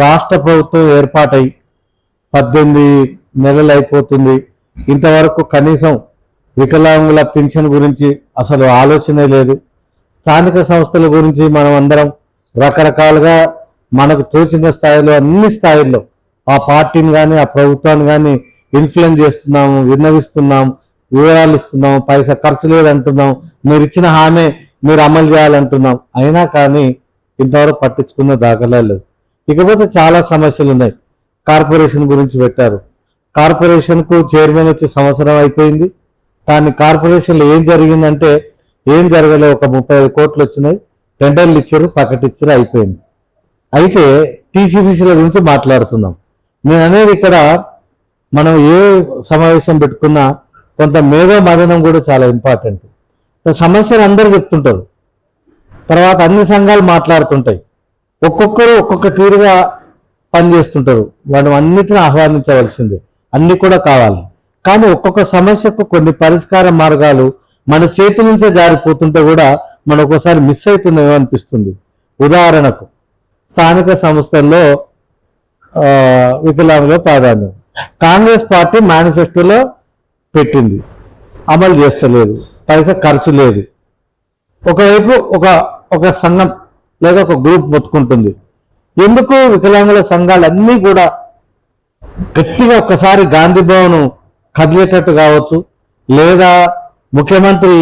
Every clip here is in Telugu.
రాష్ట్ర ప్రభుత్వం ఏర్పాటై పద్దెనిమిది నెలలు అయిపోతుంది ఇంతవరకు కనీసం వికలాంగుల పెన్షన్ గురించి అసలు ఆలోచనే లేదు. స్థానిక సంస్థల గురించి మనం అందరం రకరకాలుగా మనకు తోచిన స్థాయిలో అన్ని స్థాయిల్లో ఆ పార్టీని కానీ ఆ ప్రభుత్వాన్ని కానీ ఇన్ఫ్లుయెన్స్ చేస్తున్నాము విన్నవిస్తున్నాము వివరాలు ఇస్తున్నాము పైసా ఖర్చు లేదంటున్నాం మీరు ఇచ్చిన హామీ మీరు అమలు చేయాలంటున్నాం అయినా కానీ ఇంతవరకు పట్టించుకున్న దాఖలా లేదు ఇకపోతే చాలా సమస్యలు ఉన్నాయి. కార్పొరేషన్ గురించి పెట్టారు. కార్పొరేషన్కు చైర్మన్ వచ్చి సంవత్సరం అయిపోయింది. కానీ కార్పొరేషన్లో ఏం జరిగిందంటే ఏం జరగలేదు ఒక ముప్పై ఐదు కోట్లు వచ్చినాయి. టెండర్లు ఇచ్చారు పకటిచ్చారు అయిపోయింది. అయితే టీసీబీసీల గురించి మాట్లాడుతున్నాం. నేను అనేది ఇక్కడ మనం ఏ సమావేశం పెట్టుకున్నా కొంత మేధో మదనం కూడా చాలా ఇంపార్టెంట్. సమస్యలు అందరూ చెప్తుంటారు. తర్వాత అన్ని సంఘాలు మాట్లాడుతుంటాయి. ఒక్కొక్కరు ఒక్కొక్క తీరుగా పనిచేస్తుంటారు. వాడు అన్నిటిని ఆహ్వానించవలసిందే. అన్ని కూడా కావాలి. కానీ ఒక్కొక్క సమస్యకు కొన్ని పరిష్కార మార్గాలు మన చేతి నుంచే జారిపోతుంటే కూడా మనం ఒకసారి మిస్ అవుతుందేమో అనిపిస్తుంది. ఉదాహరణకు స్థానిక సంస్థల్లో వికలాంగుల ప్రాధాన్యం. కాంగ్రెస్ పార్టీ మేనిఫెస్టోలో పెట్టింది. అమలు చేస్తలేదు. పైసా ఖర్చు లేదు. ఒకవైపు ఒక ఒక సంఘం లేదా ఒక గ్రూప్ మొత్తుకుంటుంది. ఎందుకు వికలాంగుల సంఘాలన్నీ కూడా గట్టిగా ఒక్కసారి గాంధీ భవన్ కదిలేటట్టు కావచ్చు లేదా ముఖ్యమంత్రి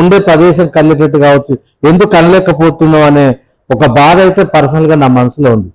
ఉండే ప్రదేశం కదిలేటట్టు కావచ్చు ఎందుకు కనలేకపోతున్నాం అనే ఒక బాధ అయితే పర్సనల్గా నా మనసులో ఉంది.